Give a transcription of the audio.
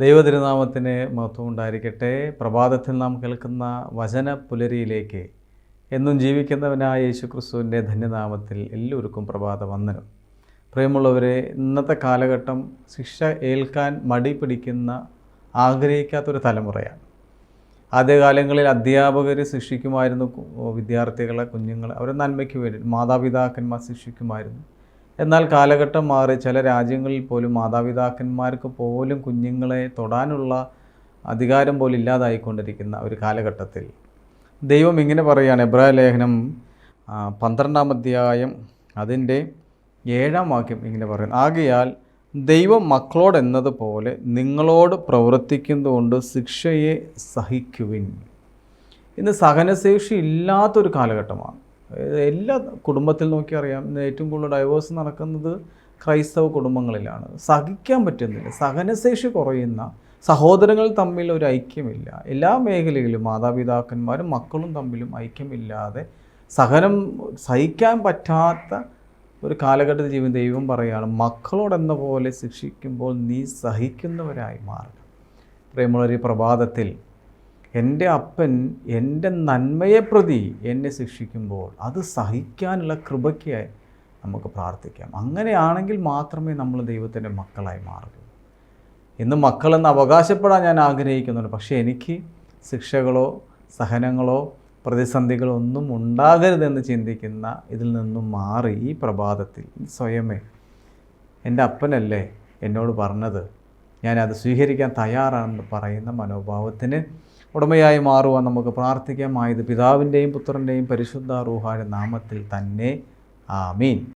ദൈവതിരുനാമത്തിന് മഹത്വം ഉണ്ടായിരിക്കട്ടെ. പ്രഭാതത്തിൽ നാം കേൾക്കുന്ന വചന പുലരിയിലേക്ക് എന്നും ജീവിക്കുന്നവനായ യേശു ക്രിസ്തുവിന്റെ ധന്യനാമത്തിൽ എല്ലാവർക്കും പ്രഭാത വന്ദനം പ്രിയമുള്ളവരെ ഇന്നത്തെ കാലഘട്ടം ശിക്ഷ ഏൽക്കാൻ മടി പിടിക്കുന്ന ആഗ്രഹിക്കാത്തൊരു തലമുറയാണ്. ആദ്യകാലങ്ങളിൽ അധ്യാപകർ ശിക്ഷിക്കുമായിരുന്നു വിദ്യാർത്ഥികളെ കുഞ്ഞുങ്ങളെ. അവരെ നന്മയ്ക്ക് വേണ്ടി മാതാപിതാക്കന്മാർ ശിക്ഷിക്കുമായിരുന്നു. എന്നാൽ കാലഘട്ടം മാറി ചില രാജ്യങ്ങളിൽ പോലും മാതാപിതാക്കന്മാർക്ക് പോലും കുഞ്ഞുങ്ങളെ തൊടാനുള്ള അധികാരം പോലും ഇല്ലാതായിക്കൊണ്ടിരിക്കുന്ന ഒരു കാലഘട്ടത്തിൽ. ദൈവം ഇങ്ങനെ പറയുകയാണ് എബ്രാ ലേഖനം പന്ത്രണ്ടാം അധ്യായം അതിന്റെ ഏഴാം വാക്യം ഇങ്ങനെ പറയുന്നു. ആകയാൽ ദൈവം മക്കളോട് എന്നതുപോലെ നിങ്ങളോട് പ്രവർത്തിക്കുന്നതുകൊണ്ട് ശിക്ഷയെ സഹിക്കുവിൻ. ഇന്ന് സഹനശേഷി ഇല്ലാത്തൊരു കാലഘട്ടമാണ്. എല്ലാ കുടുംബത്തിൽ നോക്കി അറിയാം. ഏറ്റവും കൂടുതൽ ഡൈവേഴ്സ് നടക്കുന്നത് ക്രൈസ്തവ കുടുംബങ്ങളിലാണ്. സഹിക്കാൻ പറ്റുന്നില്ല. സഹനശേഷി കുറയുന്ന സഹോദരങ്ങൾ തമ്മിൽ ഒരു ഐക്യമില്ല. എല്ലാ മേഖലയിലും മാതാപിതാക്കന്മാരും മക്കളും തമ്മിലും ഐക്യമില്ലാതെ സഹനം സഹിക്കാൻ പറ്റാത്ത ഒരു കാലഘട്ടത്തിൽ ജീവിതം ദൈവം പറയുകയാണ് മക്കളോടെന്ന പോലെ ശിക്ഷിക്കുമ്പോൾ നീ സഹിക്കുന്നവരായി മാറുക പ്രേമളൊരു പ്രഭാതത്തിൽ എന്റെ അപ്പൻ എന്റെ നന്മയെ പ്രതി എന്നെ ശിക്ഷിക്കുമ്പോൾ അത് സഹിക്കാനുള്ള കൃപയ്ക്കായി നമുക്ക് പ്രാർത്ഥിക്കാം. അങ്ങനെയാണെങ്കിൽ മാത്രമേ നമ്മൾ ദൈവത്തിന്റെ മക്കളായി മാറുകയുള്ളൂ. ഇന്ന് മക്കളെന്ന് അവകാശപ്പെടാൻ ഞാൻ ആഗ്രഹിക്കുന്നുണ്ട്. പക്ഷേ എനിക്ക് ശിക്ഷകളോ സഹനങ്ങളോ പ്രതിസന്ധികളോ ഒന്നും ഉണ്ടാകരുതെന്ന് ചിന്തിക്കുന്ന ഇതിൽ നിന്നും മാറി ഈ പ്രഭാതത്തിൽ സ്വയമേ എന്റെ അപ്പനല്ലേ എന്നോട് പറഞ്ഞത്. ഞാനത് സ്വീകരിക്കാൻ തയ്യാറാണെന്ന് പറയുന്ന മനോഭാവത്തിന് ഉടമയായി മാറുവാൻ നമുക്ക് പ്രാർത്ഥിക്കാം. ആയത് പിതാവിന്റെയും പുത്രന്റെയും പരിശുദ്ധ റൂഹായുടെ നാമത്തിൽ തന്നെ. ആമീൻ.